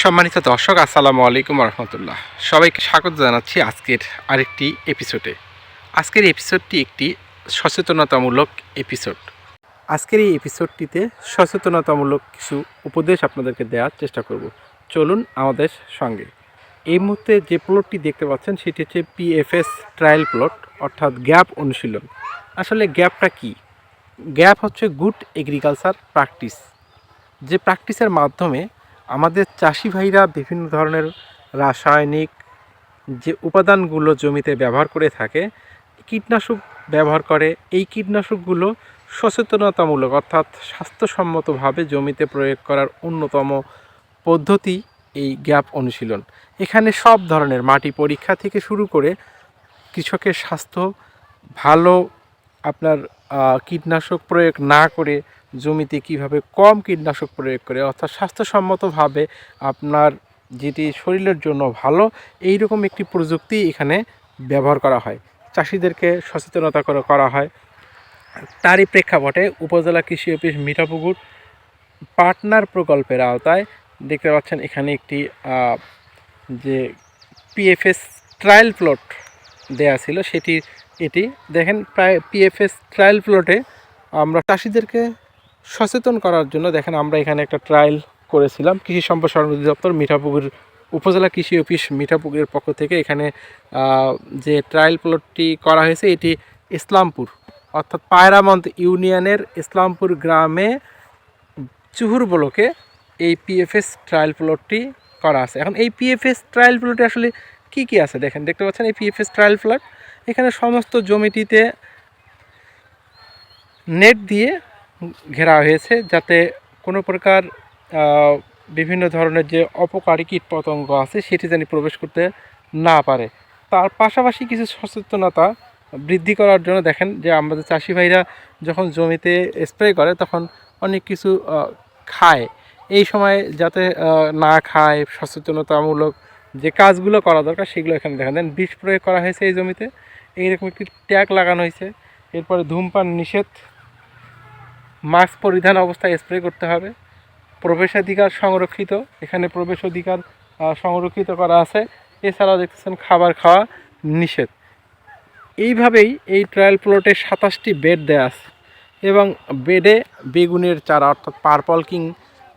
সম্মানিত দর্শক, আসসালামু আলাইকুম রহমতুল্লাহ সবাইকে স্বাগত জানাচ্ছি আজকের আরেকটি এপিসোডে আজকের এপিসোডটি একটি সচেতনতামূলক এপিসোড আজকের এই এপিসোডটিতে সচেতনতামূলক কিছু উপদেশ আপনাদেরকে দেওয়ার চেষ্টা করব। চলুন আমাদের সঙ্গে। এই মুহূর্তে যে প্লটটি দেখতে পাচ্ছেন, সেটি হচ্ছে পিএফএস ট্রায়াল প্লট অর্থাৎ গ্যাপ অনুশীলন। আসলে গ্যাপটা কি? গ্যাপ হচ্ছে গুড এগ্রিকালচার প্র্যাকটিস যে প্র্যাকটিসের মাধ্যমে আমাদের চাষি ভাইরা বিভিন্ন ধরনের রাসায়নিক যে উপাদানগুলো জমিতে ব্যবহার করে থাকে, কীটনাশক ব্যবহার করে, এই কীটনাশকগুলো সচেতনতামূলক অর্থাৎ স্বাস্থ্যসম্মতভাবে জমিতে প্রয়োগ করার অন্যতম পদ্ধতি এই গ্যাপ অনুশীলন। এখানে সব ধরনের মাটি পরীক্ষা থেকে শুরু করে কৃষকের স্বাস্থ্য, ভালো আপনার কীটনাশক প্রয়োগ না করে জমিতে কীভাবে কম কীটনাশক প্রয়োগ করে, অর্থাৎ স্বাস্থ্যসম্মতভাবে আপনার যেটি শরীরের জন্য ভালো এই রকম একটি প্রযুক্তি এখানে ব্যবহার করা হয়। চাষিদেরকে সচেতনতা করা হয়। তারই প্রেক্ষাপটে উপজেলা কৃষি অফিস মিঠাপুকুর পার্টনার প্রকল্পের আওতায় দেখতে পাচ্ছেন এখানে একটি যে পিএফএস ট্রায়াল প্লট দেয়া ছিল, সেটি, এটি দেখেন প্রায় পিএফএস ট্রায়াল প্লটে আমরা চাষিদেরকে সচেতন করার জন্য দেখেন আমরা এখানে একটা ট্রায়াল করেছিলাম। কৃষি সম্প্রসারণ অধিদপ্তর মিঠাপুকুর উপজেলা কৃষি অফিস মিঠাপুকুরের পক্ষ থেকে এখানে যে ট্রায়াল প্লটটি করা হয়েছে, এটি ইসলামপুর, অর্থাৎ পায়রামন্ত ইউনিয়নের ইসলামপুর গ্রামে চুহুর ব্লকে এই পিএফএস ট্রায়াল প্লটটি করা আছে। এখন এই পিএফএস ট্রায়াল প্লটে আসলে কি কি আছে? দেখেন, দেখতে পাচ্ছেন এই পিএফএস ট্রায়াল প্লট এখানে সমস্ত জমিটিতে নেট দিয়ে ঘেরা হয়েছে যাতে কোনো প্রকার বিভিন্ন ধরনের যে অপকারী কীটপতঙ্গ আছে সেটি যেন প্রবেশ করতে না পারে। তার পাশাপাশি কিছু সচেতনতা বৃদ্ধি করার জন্য দেখেন যে আমাদের চাষি ভাইরা যখন জমিতে স্প্রে করে তখন অনেক কিছু খায়। এই সময় যাতে না খায়, সচেতনতামূলক যে কাজগুলো করা দরকার সেগুলো এখানে দেখা দেন। বিষ প্রয়োগ করা হয়েছে এই জমিতে। এইরকম একটি ট্যাগ লাগানো হয়েছে। এরপরে ধূমপান নিষেধ মাস্ক পরিধান অবস্থায় স্প্রে করতে হবে। প্রবেশাধিকার সংরক্ষিত, এখানে প্রবেশ অধিকার সংরক্ষিত করা আছে। এছাড়াও দেখতেছেন খাবার খাওয়া নিষেধ। এইভাবেই এই ট্রায়াল প্লটে সাতাশটি বেড দেয়া আছে এবং বেডে বেগুনের চারা, অর্থাৎ পার্পল কিং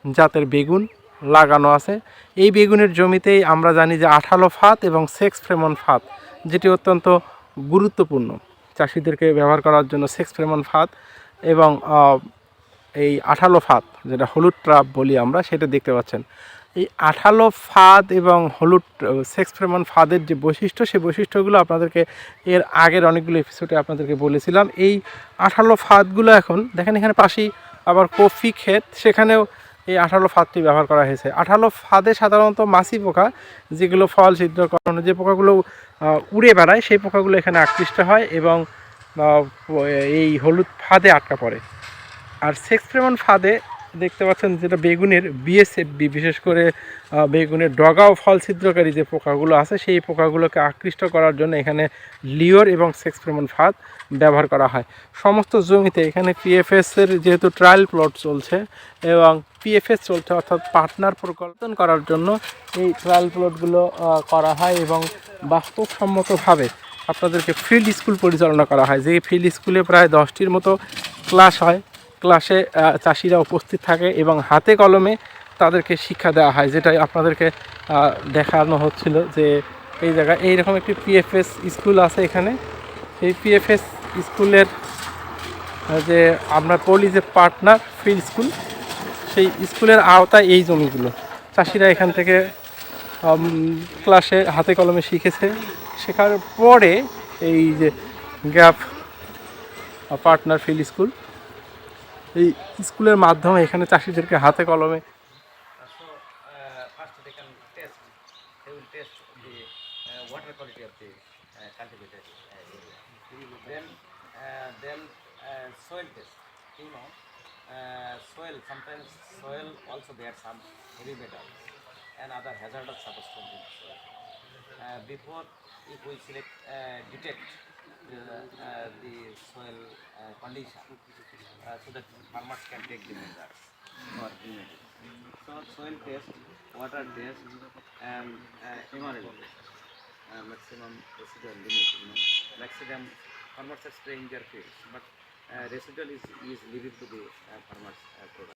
জাতের বেগুন লাগানো আছে। এই বেগুনের জমিতেই আমরা জানি যে আঠালো ফাত এবং সেক্স ফ্রেমন ফাত যেটি অত্যন্ত গুরুত্বপূর্ণ। চাষিদেরকে ব্যবহার করার জন্য সেক্স ফ্রেমন ফাত এবং এই আঠালো ফাঁদ, যেটা হলুদ ট্রাপ বলি আমরা, সেটা দেখতে পাচ্ছেন। এই আঠালো ফাঁদ এবং হলুদ, সেক্স ফ্রেমন ফাঁদের যে বৈশিষ্ট্য সেই বৈশিষ্ট্যগুলো আপনাদেরকে এর আগের অনেকগুলো এপিসোডে আপনাদেরকে বলেছিলাম। এই আঠালো ফাঁদগুলো এখন, দেখেন এখানে পাশেই আবার কফি ক্ষেত, সেখানেও এই আঠালো ফাঁদটি ব্যবহার করা হয়েছে। আঠালো ফাদে সাধারণত মাছি পোকা, যেগুলো ফল ছিদ্র করানো, যে পোকাগুলো উড়ে বেড়ায়, সেই পোকাগুলো এখানে আকৃষ্ট হয় এবং এই হলুদ ফাঁদে আটকা পড়ে। আর সেক্স প্রেমন ফাদে দেখতে পাচ্ছেন যেটা বেগুনের বিএসএফবি বিশেষ করে বেগুনের ডগা ও ফল ছিদ্রকারী যে পোকাগুলো আছে, সেই পোকাগুলোকে আকৃষ্ট করার জন্য এখানে লিওর এবং সেক্স প্রেমন ফাদ ব্যবহার করা হয়। সমস্ত জমিতে এখানে পিএফএস এর যেহেতু ট্রায়াল প্লট চলছে এবং পিএফএস চলছে, অর্থাৎ পার্টনার প্রকল্প করার জন্য এই ট্রায়াল প্লটগুলো করা হয় এবং বাস্তবসম্মতভাবে আপনাদেরকে ফিল্ড স্কুল পরিচালনা করা হয়। যে ফিল্ড স্কুলে প্রায় দশটির মতো ক্লাস হয়। ক্লাসে চাষিরা উপস্থিত থাকে এবং হাতে কলমে তাদেরকে শিক্ষা দেওয়া হয় যেটা আপনাদেরকে দেখানো হচ্ছিল যে এই জায়গায় এইরকম একটি পিএফএস স্কুল আছে এখানে। সেই পিএফএস স্কুলের যে আমরা বলি যে পার্টনার ফিল্ড স্কুল সেই স্কুলের আওতায় এই জমিগুলো। চাষিরা এখান থেকে ক্লাসে হাতে কলমে শিখেছে। শেখার পরে এই যে গ্যাপ পার্টনার ফিল্ড স্কুল এই স্কুলের মাধ্যমে এখানে চাষিদেরকে হাতে কলমে uh, uh, uh, uh, uh, uh, uh. Uh, before, if we select, uh, detect the, uh, the soil uh, condition, uh, so that farmers can take the measures for remedy. So soil test water test, and uh. Uh, maximum residual limit, you know, maximum farmers are spraying their fields, but uh, residual is, is leaving to the uh, farmers uh.